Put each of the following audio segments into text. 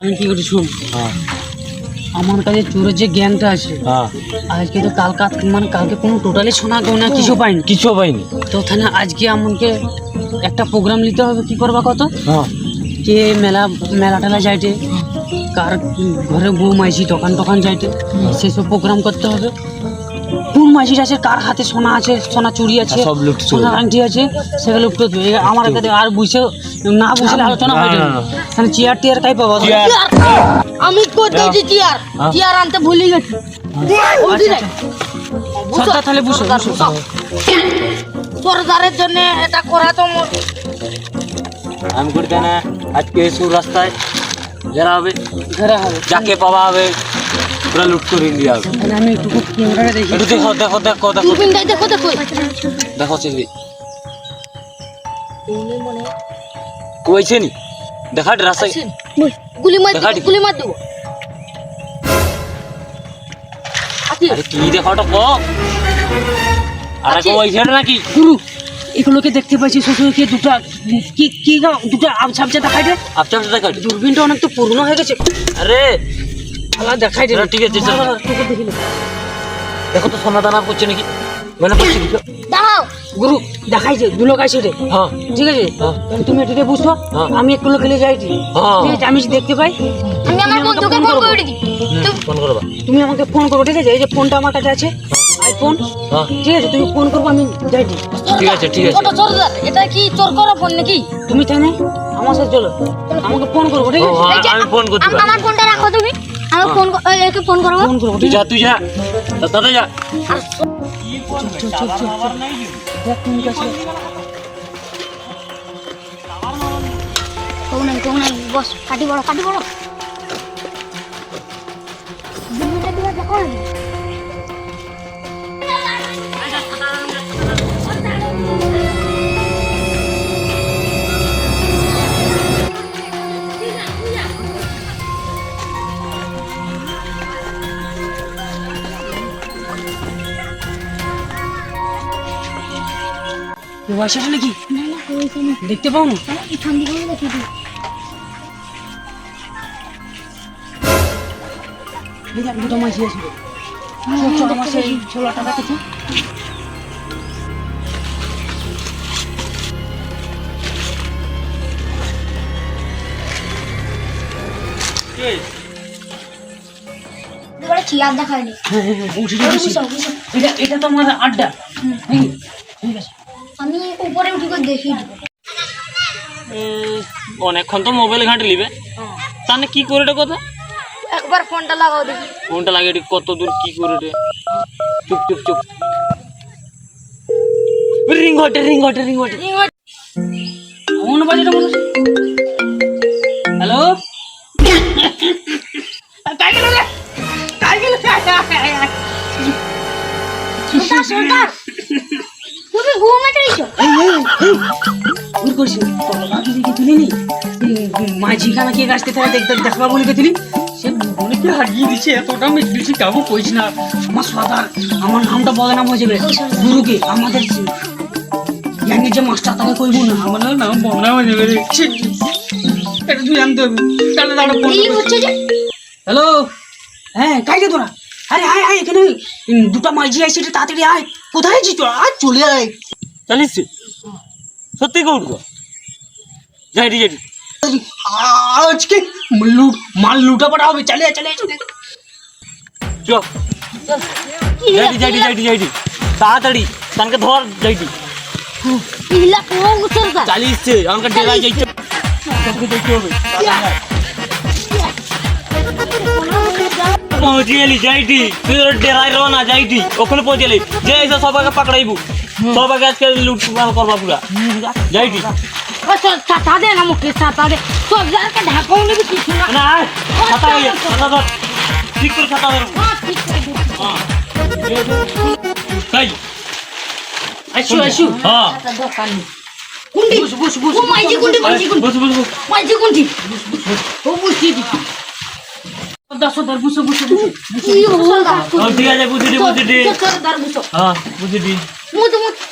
আমি কি করি শুন। হ্যাঁ। আমার কাছে চোরের যে জ্ঞানটা আছে হ্যাঁ। আজকে তো কালকা মানে কালকে কোনো টোটালি গো না কিছু পাইনি। কিছু পাইনি। তো ওখানে আজকে আমাকে একটা প্রোগ্রাম নিতে হবে কি করবা কত? হ্যাঁ। কে মেলা মেলা টেলা যাইতে কার ঘরে বউ মাইছি দোকান টোকান যাইতে সেসব প্রোগ্রাম করতে হবে। কোন মাঝি আছে? কার হাতে সোনা আছে? সোনা চুরি আছে? সব লুট সোনা আংটি আছে? সেগুলো লুট করতে আমার কাছে আর বুঝে না বুঝলে আলোচনা না, হয় না, না। তাহলে চেয়ার টিয়ার কাই পাবো? আমি করতেছি চেয়ার? হ্যাঁ। চেয়ার আনতে ভুলে গেছি। বুঝলি আচ্ছা, সরকার তাহলে বুঝো বুঝো। জন্য এটা করা তো আমি করি না? আজকে সুর রাস্তায় যারা হবে। ঘরে হবে। যাকে পাওয়া হবে। পুরো লুট করে হবে তাহলে আমি একটু ক্যামেরাটা দেখি। একটু দেখো দেখো দেখো দেখো। দূরবীনটাই দেখো দেখো দেখো চিঠি কইছে নি? দেখা রাস্তায়। গুলি মার দেখা গুলি মার দেবো। আছি। আরে কি দেখাটা ক? আরে আছে। কইছে নাকি? গুরু এগুলোকে দেখতে পাচ্ছি শ্বশুরকে দুটা কি কি গা- দুটো আবছা দেখাই দে। আপনি আপনি দেখা দূরবীনটা অনেক তো পুরনো হয়ে গেছে। আরে দেখাই ঠিক আছে। দেখো তো সোনা দানা করছে নাকি? মানে দাঁড়াও। গুরু দেখাইছে দু লোক আছে রে। হ্যাঁ। ঠিক আছে? হ্যাঁ। তুমি এটাকে বুঝছ? হ্যাঁ। আমি একটু লোক খেলে যাই হ্যাঁ। ঠিক আছে আমি দেখতে পাই আমি আমার বন্ধুকে ফোন করে। দিই তুমি- ফোন করবা তুমি আমাকে ফোন করব ঠিক আছে? এই যে ফোনটা আমার কাছে আছে আইফোন হ্যাঁ। ঠিক আছে তুমি ফোন করব আমি যাই ঠিক আছে ঠিক আছে। এটা কি চোর করা ফোন নাকি? তুমি তাই না? আমার সাথে চলো। আমাকে ফোন করব ঠিক আছে? হ্যাঁ, আমি ফোন করতে আমার ফোনটা রাখো তুমি। আমি ফোন ক- এই, একে ফোন করব ফোন করব তুই ঠিক যা আছে তুই যা তা- তাতে যা চল চল চল চল দেখ তুমি কাছে কেউ নাই কেউ নাই বস কাটি বড় কাটি বড় দুনিয়াটা দিবা দেখো আসে নাকি দেখতে পাও না? দুটো ছোলা টাকা কিছু এবারে চেয়ার দেখায়নি হ্যাঁ হ্যাঁ হ্যাঁ। এটা এটা তো আড্ডা। দেখি। অনেকক্ষণ তো মোবাইল ঘাঁটে নিবে তাহলে কি করে রে কথা? একবার ফোনটা লাগাও দেখি। ফোনটা লাগে রে, কত দূর কি করে রে। চুপ চুপ চুপ। রিং ঘটে রিং ঘটে রিং ঘটে। কোন বাজেটা মনে হ্যালো কাই গেল রে। কাই গেল সরদার সরদার কে গাছতে দেখবা বলে গেছিলি সে হারিয়ে দিছে এতটা কাবু না। আমার নামটা বলে না বোঝে গুরুকে আমাদের যে মাস্টার তাকে কইব না। আমার নাম বলে হয়ে যাবে। এটা তুই জানতে হবে। তাহলে হ্যালো? হ্যাঁ কাই রে তোরা? আরে আয় আয় এখানে দুটো মাঝি আইছে তাড়াতাড়ি আয়। কোথায় আছিস তোরা? আয় চলে আয়। জানিস সত্যি কৌট যাই রে যাই রে। আজকে লুট মাল লুটা পড়া হবে। চলে আয়, চলে আয়, চলে আয়। চ। যাই রে, যাই রে, যাই রে, যাই রে। তাড়াতাড়ি তানকে ধর যাই রে। ইলা কোন সরদার চালিস সে আমাকে ডেলাই যাইতে তোকে দেখতে হবে। পৌঁছে গেলি যাইটি তুই ওর ডেরাই রো না যাইটি ওখানে পৌঁছে গেলি যে এসে সবাইকে পাকড়াইবু সবাইকে আজকে লুট করবা পুরা যাইটি ছাতা দে না মুখে ছাতা দে সরদারকে ঢাকাও নিবি কিছু না না ছাতা হয়ে ছাতা ধর ঠিক করে ছাতা ধর হ্যাঁ, তাই আসু আসু হ্যাঁ দোকান কুন্ডি বুঝ বুঝ বুঝ মাইজি কুন্ডি মাইজি কুন্ডি বস বস বস মাইজি কুন্ডি ও বুঝি দি সর্দার সর্দার বুঝো বুঝো বুঝো কি সরদার হ্যাঁ, ঠিক আছে বুঝো হ্যাঁ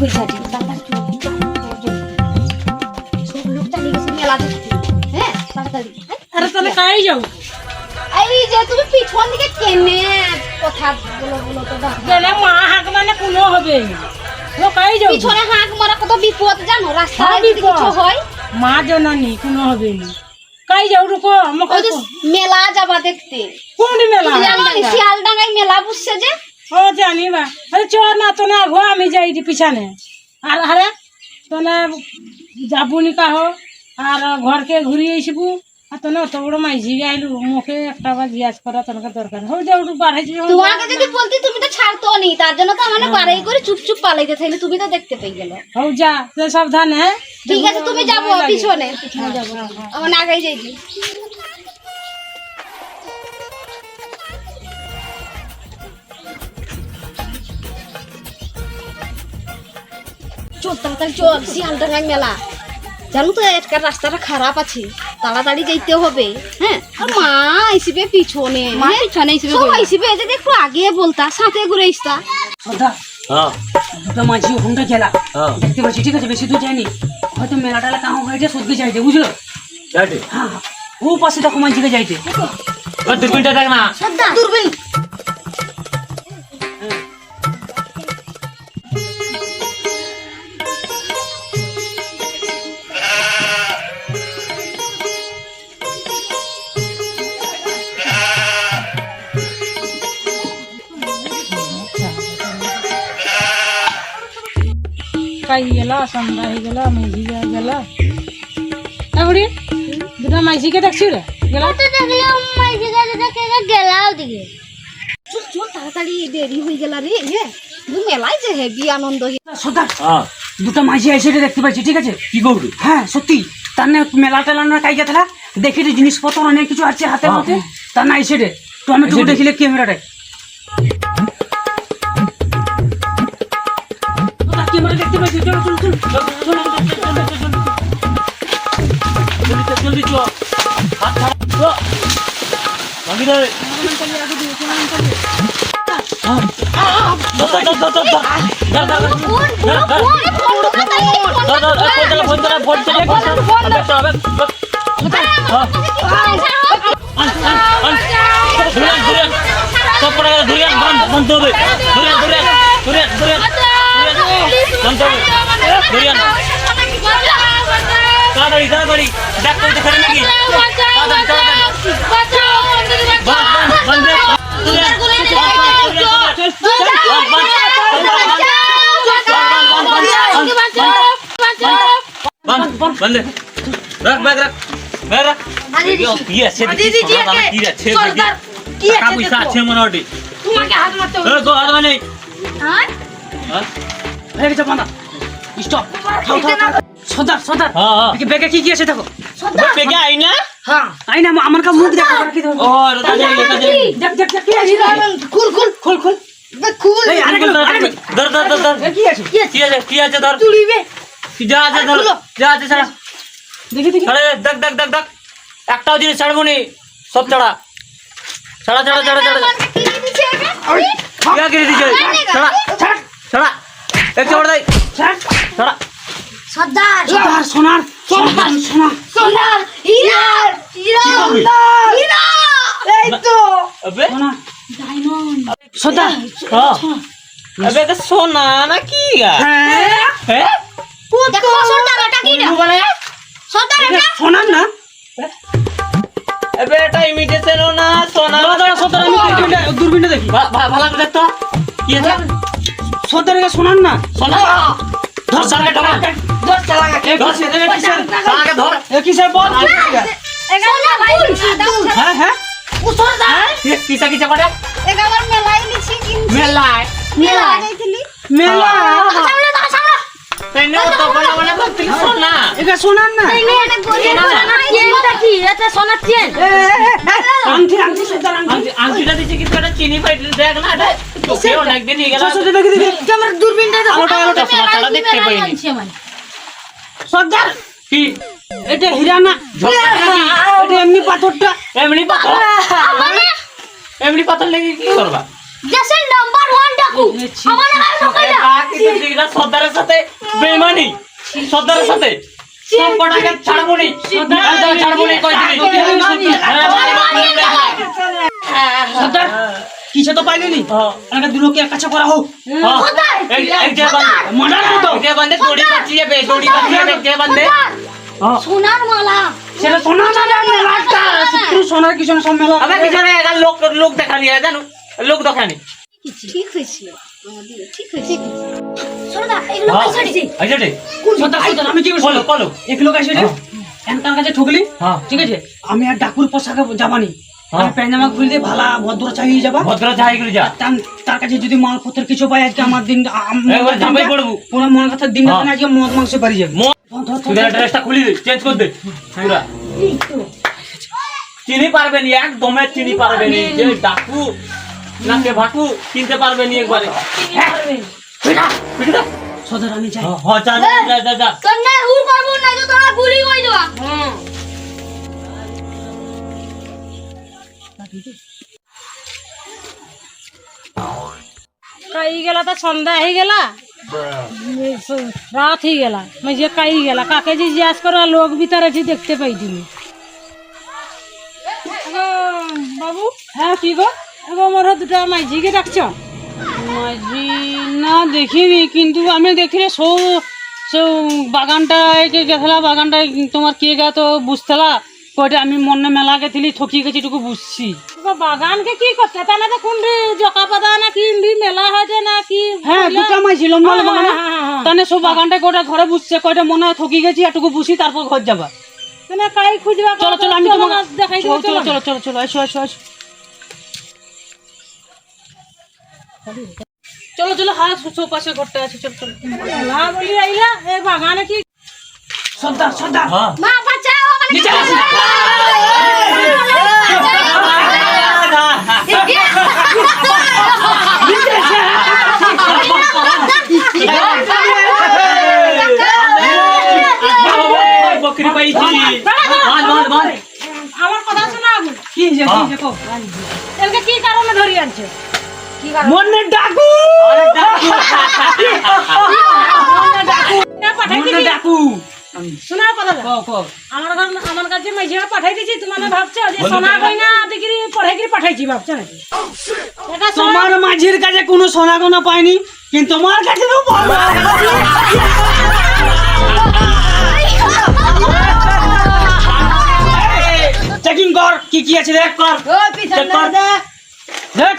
হয়ে হ্যাঁ হ্যাঁ? আরে তাহলে কাই যাও। এই যে তুমি পিছন দিকে কেনে কথা বলো বলো তো গেলে মা হাঁক মানে কোনো হবে ও কাই যাও। পিছনে হাঁক মারা কত বিপদ জানো? রাস্তায় হ্যাঁ। কিছু হয় মা জানানি কোনো হবে না। কাই যাও রুকো আমাকে মেলা যাবা দেখতে। কোন মেলা? জানো নি শিয়ালডাঙ্গায় মেলা বুঝছে যে? ও জানি বা। আরে চ না তো না ঘো আমি যাই দি পিছানে। আর আরে তো না যাবুনি কাহ আর ঘরকে ঘুরিয়ে আসবু তোনে অত বড় মাইঝি গাইলু মুখে একটা বার জিজ্ঞাসা করা তোনকে দরকার। হোক যাও একটু বাড়াইছি তোমাকে যদি বলতি তুমি তো ছাড়তো নি তার জন্য তো মানে বাড়াই করে চুপ চুপ পালাইতে থাকলে তুমি তো দেখতে পেয়ে গেল। হোক যা তুই সাবধান হ্যাঁ? ঠিক আছে তুমি যাব পিছনে। আমার আগে যাইবি চল তাড়াতাড়ি চল শিয়ালডাঙ্গায় মেলা। জানো তো আজকাল রাস্তাটা খারাপ আছে। তাড়াতাড়ি যাইতে হবে হ্যাঁ? আর মা আইসিবে পিছনে মা পিছনে আইসিবে সব আইসিবে একটু আগে বলতা সাথে ঘুরে আসতা সর্দার হ্যাঁ। দুটো মাঝি ওখানটা গেলা। হ্যাঁ। দেখতে পাচ্ছি ঠিক আছে বেশি দূর যায়নি। হয়তো মেলা টেলা কাউ হয়েছে সদ্যি যাইতে বুঝলো? যাইতে। হ্যাঁ হ্যাঁ। ও পাশে দেখো মাঝিকে যাইতে। দেখ না। দূরবীন। কাই গেল সন্ধ্যা হয়ে গেল মাইঝি গেল। বুড়ি দুটা মাইঝিকে দেখছি রে? গেল চল চল তাড়াতাড়ি দেরি হয়ে গেল রে কিন্তু মেলায় যে হেভি আনন্দ দুটো মাঝি এসে দেখতে পাচ্ছি ঠিক আছে? কি করবি হ্যাঁ সত্যি। তার না মেলা টেলা না কাই গেছে দেখি রে জিনিসপত্র অনেক কিছু আছে হাতে। মধ্যে। তার না এসে টমেটো। দেখিলে ক্যামেরাটায় জলদি চল হাত চল ভাগি রে হ্যাঁ। ধর, ধর, ধর, ধর, ধর, ধর। ধর, ধর, ধর। ধর, ধর। ধর, ধর, এই ফোন চালা, ফোন চালা, ফোন চালা, ফোন চালা। আবে, চল, আবে, আবে। হ্যাঁ। আন, আন, আন। ধুরিয়ান, ধুরিয়ান। সব পড়ে গেছে, ধুরিয়ান, বান, বানতে হবে। ধুরিয়ান, ধুরিয়ান, ধুরিয়ান, ধুরিয়ান, ধুরিয়ান। বানতে হবে। ধুরিয়ান। তাড়াতাড়ি, তাড়াতাড়ি। দেখ, কই দেখারে নাকি? তাড়াতাড়ি, তাড়াতাড়ি। বান, বান, বান দে। ধুরিয়ান। বান, বান, ধুরিয়ান, ধুরিয়ান। বান, বান, বান, বান, বান দে। রাখ, ব্যাগ রাখ। ব্যাগ রাখ। কি আছে দেখি, সোনা দানা কি আছে দেখি। টাকা পয়সা আছে মোটামুটি। তোমাকে হাত মারতে এ, গো, হাত গেছে বাঁধা স্টপ থাও থাও থাও। সর্দার সর্দার হ্যাঁ, হ্যাঁ। দেখি ব্যাগে কি কি আছে দেখো বেগে আই হ্যাঁ আই না আমার কা মুখ দেখো রাখি দাও ও, এটা যাই, এটা যাই। দেখ দেখ দেখ কি আছে খুল খুল খুল খুল খুল এই আরে গেল আরে ধর, ধর, ধর, ধর। কি আছে কি আছে, কি আছে, ধর। তুলিবে যা আছে, ধর। যা আছে, ছাড়া। দেখি দেখি ছাড়ে, দেখ, দেখ, দেখ, দেখ। একটাও জিনিস ছাড়বো নি। সব ছাড়া ছাড়া ছাড়া ছাড়া ছাড়া দিছে ছাড়া ছাড়া এক চাপড় দেয়? ছাড়া সর্দার। সর্দার সোনার সোনার সোনা সোনার। হীরা হীরা হীরা এই তো। আবে। সোনা। সর্দার হ্যাঁ আবে এটা সোনা না কি হ্যাঁ। হ্যাঁ? দেখো সর্দার এটা কি রে সর্দার এটা সোনার না? আবে এটা ইমিটেশন না সোনা। দাঁড়া সর্দার আমি দূরবীনটা দেখি। ভালো করে দেখ তো কি আছে? সর্দার এটা সোনার না। সোনা ধর সারাকে ধর ধর এ ধর সারাকে ধর। এ কিসের বল? হ্যাঁ হ্যাঁ। ও সর্দার কিসা কিসা করে এগাবার মেলাই লিছি কিনছি। মেলায় মেলা যাইছিলি মেলা সামনে দাও সামনে। তাইলে তো বলা মানে ভাবছিলি সোনা এটা সোনার না? এটা কি? এটা চেন। আংটি আংটি সর্দার আংটি। আংটিটা চিনি দেখ না এটা সর্দার! কি? এটা হীরা না এটা এমনি পাথরটা। এমনি পাথর? মানে এমনি পাথর লেগে কি করবা? দেশের নাম্বার ওয়ান ডাকু। বাকি সর্দারের সাথে বেইমানি? সর্দারের সাথে? সব ছাড়বো নি ছাড়বো নি কই দিবি? সর্দার কিছু তো পাইলি নি একটা দুলোকে কাছে করা হোক। এই এই যে বন্ধে? মার্ডার মতো। বন্ধে? দড়ি বাঁচিয়ে বে দড়ি বাঁচিয়ে বে যে বন্ধে? সোনার মালা। সেটা সোনা না জানে লাটটা শুধু সোনার কিছু না সব মেলা পিছনে একটা লোক লোক দেখানি জানো? লোক দেখানি ঠিক ঠিক হয়েছে সোনা এগুলো পয়সা দিছি আইছে রে সর্দার সর্দার আমি কি করছি বলো বলো। এক লোক আসে রে এনকার কাছে ঠুকলি হ্যাঁ। ঠিক আছে? আমি আর ডাকুর পোশাকে যাবানি। হ্যাঁ। আমি প্যান্জামা খুলে দিয়ে ভালা ভদ্র চালিয়ে যাবা। ভদ্র যাই করে যা। তার- কাছে যদি মালপত্র কিছু পাই আজকে আমার দিন আম- একবার ঝাঁপাই পড়ব। পুরো মন কথা দিন হ্যাঁ। আজকে মদ মাংস পারি যাবে। তুই ড্রেসটা খুলি দে চেঞ্জ কর দে পুরা চিনি পারবে নি একদমে চিনি পারবে নি যে ডাকু নাকে ভাটু কিনতে পারবে নি একবারে পিটা পিটা সদর আমি যাই। হ্যাঁ যা যা, যা যা। তোর না হুর করব না তো তোরা গুলি কই দেবা। কাই গেলা তো সন্ধ্যা হয়ে গেলা। রাত হয়ে গেলা। যে কাই গেলা কাকে যে জিজ্ঞাস করা লোক ভিতর আছে দেখতে পাই তুমি বাবু। হ্যাঁ কি গো? এগো মোর দুটা মাইঝিকে ডাকছ? মাঝি না দেখিনি কিন্তু আমি দেখিলে সৌ সৌ বাগানটা গেছিলা বাগানটা তোমার কে গা তো বুঝতেলা। কয়টা আমি মনে মেলা গেছিলি ঠকি গেছি টুকু বুঝছি। বাগানকে কি করতে তা না তো কোনটি জকা পাতা না কি মেলা হয়েছে না কি? হ্যাঁ? দুটা মাঝি লম্বা হ্যাঁ, বাগান। হ্যাঁ, হ্যাঁ, হ্যাঁ। তাহলে সব বাগানটা কয়টা ঘরে বুঝছে কয়টা মনে হয় ঠকি গেছি এটুকু বুঝি তারপর ঘর যাবা। তাহলে কাই খুঁজবা? চলো চলো আমি তোমাকে দেখাই চলো দেবো চলো চলো। চলো চলো এসো এসো এসো। চলো চলো হ্যাঁ সব পাশে ঘরটা আছে চলো চলো। মেলা বলি আইলা এই বাগানে কি সর্দার সর্দার। হ্যাঁ মা আমাকে নিচে আসো। বকরি পাইছি মান মান মান আমার কথা শোনা কি হয়েছে কি হয়েছে কও? এলকে কি কারণে ধরি আনছে মনে ডাকু এ পাঠাই মনে দিবি ডাকু শোনা কথা আমার কাছে আমার কাছে মাইঝিয়া পাঠাই দিছি তুমি ভাবছ? যে সোনা কইনা দেখিরি পড়াই করে পাঠাইছি ভাবছ নাকি? তোমার মাঝির কাছে কোনো সোনা গোনা পাইনি কিন্তু তোমার কাছে তো চেকিং কর কি কি আছে দেখ কর। চেক কর। দেখ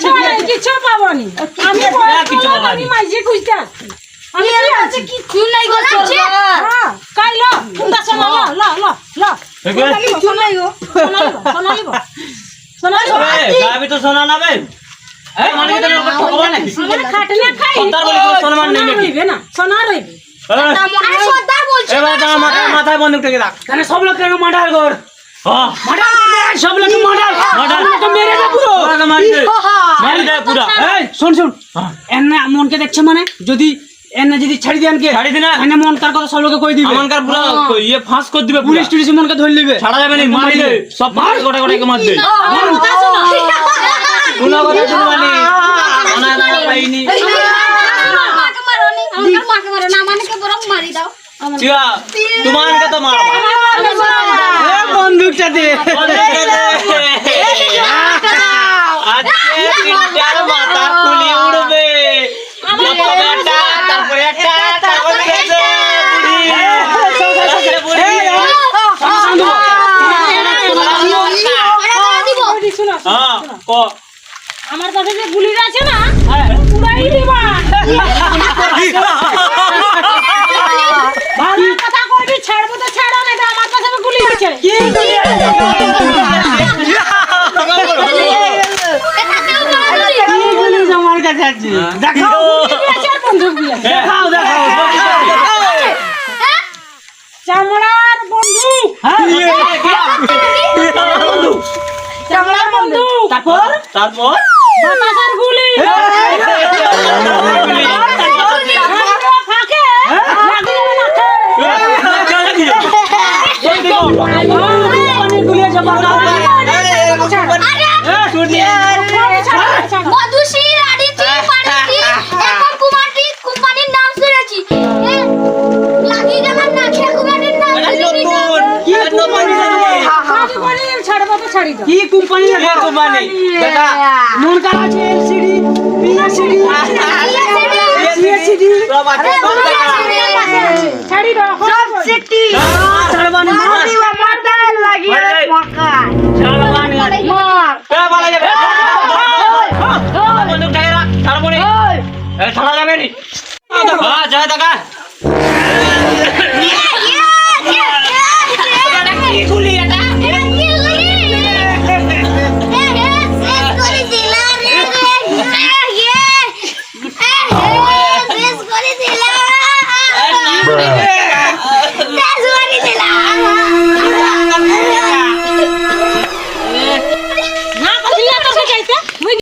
কিছু পাবনি আমি কিছু পাবো আমি মাইঝি খুঁজতে আসছি। আমি কি আছি কিছু নাই গো হ্যাঁ। কাই লো কুন্ডা সোনা লো লো লো। লো একবার কিছু নাই গো। সোনা লিবো সোনা লিবো সোনা লিবো এ গাবি তো সোনা না বে এ মানে কি তোর ঠকবা নাকি খাটলে খাই? সর্দার বলে কোনো সোনা মান নেই নাকি? না সোনা রইবে। আরে সর্দার বলছি এবার তোমার মাথায় মাথায় বন্দুক থেকে রাখ সব মার্ডার কর? হ্যাঁ সব লোককে মার্ডার। Murder। মার্ডার। মেরে দে পুরো। পুরা মারি দে মারি এই শোন শোন। মনকে দেখছে মানে? যদি এনে যদি ছাড়ি দেন কে ছাড়ি দিনা। এনে মন তার কথা সব লোকে কই দিবে আমানকার পুরা ইয়ে ফাঁস করে দিবে পুলিশ টুলিশ মনকে ধরে নেবে ছাড়া যাবে না মারি দে সব মার গোটা গোটা মার দে কোনা কথা শুনবানি কোনা পাইনি নি আমার মাকে মারো না আমাকে বরং মারি দাও চিয়া তোমাকে তো মারবা বন্দুকটা দে আজকে তিনটার মাথা খুলি উড়বে যত বেটা তারপরে একটা তারপরে গেছে বুড়ি তারপরে বুড়ি ওই শোনো হ্যাঁ ক কাছে যে গুলিটা আছে না পুরাই দিবা আমার কথা কইবি ছাড়বো তো ছাড়ো না এটা আমার কাছে গুলি আছে কি কি? পুলিশ আমার কাছে আছে দেখাও। গুলি। দেখাও দেখাও। চামড়ার চামড়ার বন্দুক। তারপর? তারপর? বাতাসের গুলি। গুলি আছে বাবা টাকা